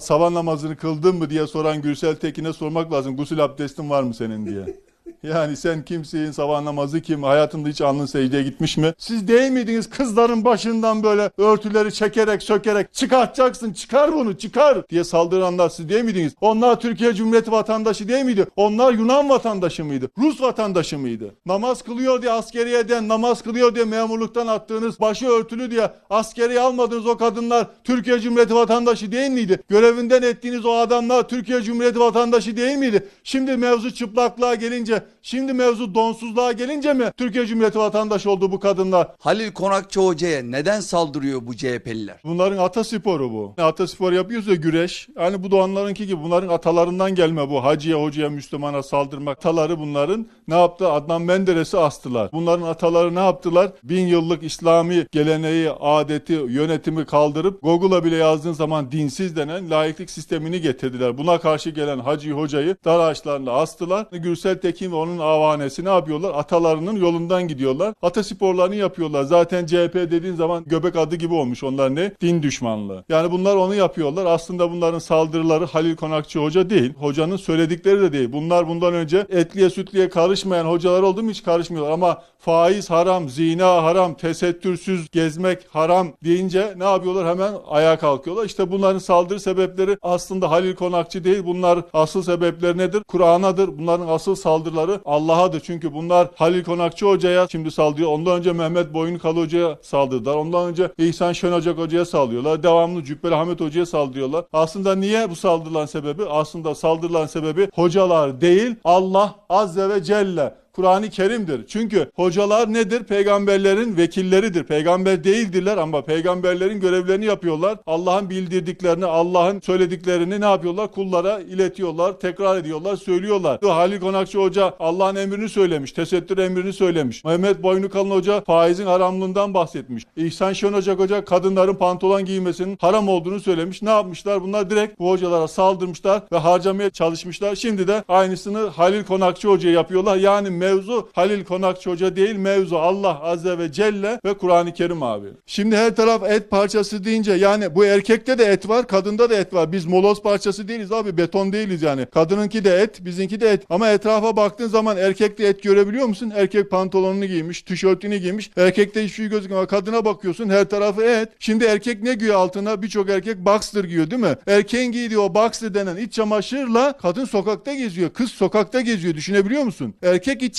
sabah namazını kıldın mı diye soran Gürsel Tekin'e sormak lazım. Gusül abdestin var mı senin diye. Yani sen kimsin, sabah namazı kim, hayatında hiç alnın secdeye gitmiş mi? Siz değil kızların başından böyle örtüleri çekerek, sökerek çıkartacaksın, çıkar bunu, çıkar diye saldıranlar siz değil? Onlar Türkiye Cumhuriyeti vatandaşı değil miydi? Onlar Yunan vatandaşı mıydı? Rus vatandaşı mıydı? Namaz kılıyor diye askeriyeden, namaz kılıyor diye memurluktan attığınız, başı örtülü diye askeriye almadığınız o kadınlar Türkiye Cumhuriyeti vatandaşı değil miydi? Görevinden ettiğiniz o adamlar Türkiye Cumhuriyeti vatandaşı değil miydi? Şimdi mevzu çıplaklığa gelince, şimdi mevzu donsuzluğa gelince mi Türkiye Cumhuriyeti vatandaşı oldu bu kadınlar? Halil Konakçı Hoca'ya neden saldırıyor bu CHP'liler? Bunların atasporu bu. Ataspor yapıyorsa güreş. Hani bu doğanlarınki gibi bunların atalarından gelme bu. Hacıya, hocaya, Müslümana saldırmak. Ataları bunların ne yaptı? Adnan Menderes'i astılar. Bunların ataları ne yaptılar? Bin yıllık İslami geleneği, adeti, yönetimi kaldırıp Google'a bile yazdığın zaman dinsiz denen laiklik sistemini getirdiler. Buna karşı gelen Hacı Hoca'yı dar ağaçlarına astılar. Gürsel Tekin ve onun avanesi ne yapıyorlar? Atalarının yolundan gidiyorlar. Atasporlarını yapıyorlar. Zaten CHP dediğin zaman göbek adı gibi olmuş. Onlar ne? Din düşmanlığı. Yani bunlar onu yapıyorlar. Aslında bunların saldırıları Halil Konakçı Hoca değil. Hocanın söyledikleri de değil. Bunlar bundan önce etliye sütliye karışmayan hocalar oldu mu hiç karışmıyorlar. Ama faiz haram, zina haram, tesettürsüz gezmek haram deyince ne yapıyorlar? Hemen ayağa kalkıyorlar. İşte bunların saldırı sebepleri aslında Halil Konakçı değil. Bunlar asıl sebepleri nedir? Kur'an'adır. Bunların asıl saldırıları Allah'adır. Çünkü bunlar Halil Konakçı Hoca'ya şimdi saldırıyor. Ondan önce Mehmet Boynukalı Hoca'ya saldırdılar. Ondan önce İhsan Şenocak Hoca'ya saldırıyorlar. Devamlı Cübbeli Ahmet Hoca'ya saldırıyorlar. Aslında niye bu saldırılan sebebi? Aslında saldırılan sebebi hocalar değil Allah Azze ve Celle. Kur'an-ı Kerim'dir. Çünkü hocalar nedir? Peygamberlerin vekilleridir. Peygamber değildirler ama peygamberlerin görevlerini yapıyorlar. Allah'ın bildirdiklerini, Allah'ın söylediklerini ne yapıyorlar? Kullara iletiyorlar, tekrar ediyorlar, söylüyorlar. Halil Konakçı Hoca Allah'ın emrini söylemiş, tesettür emrini söylemiş. Mehmet Boynukalın Hoca faizin haramlığından bahsetmiş. İhsan Şen Hoca Hoca kadınların pantolon giymesinin haram olduğunu söylemiş. Ne yapmışlar? Bunlar direkt bu hocalara saldırmışlar ve harcamaya çalışmışlar. Şimdi de aynısını Halil Konakçı Hoca'ya yapıyorlar. Yani mevzu Halil Konakçı Hoca değil mevzu Allah Azze ve Celle ve Kur'an-ı Kerim abi. Şimdi her taraf et parçası deyince yani bu erkekte de et var kadında da et var. Biz moloz parçası değiliz abi beton değiliz yani. Kadınınki de et bizimki de et. Ama etrafa baktığın zaman erkekte et görebiliyor musun? Erkek pantolonunu giymiş, tişörtünü giymiş. Erkekte hiçbir şey gözükmüyor. Kadına bakıyorsun her tarafı et. Şimdi erkek ne giyiyor altına? Birçok erkek boxer giyiyor değil mi? Erkeğin giydiği o boxer denen iç çamaşırla kadın sokakta geziyor. Kız sokakta geziyor. Düşünebiliyor musun? Erkek iç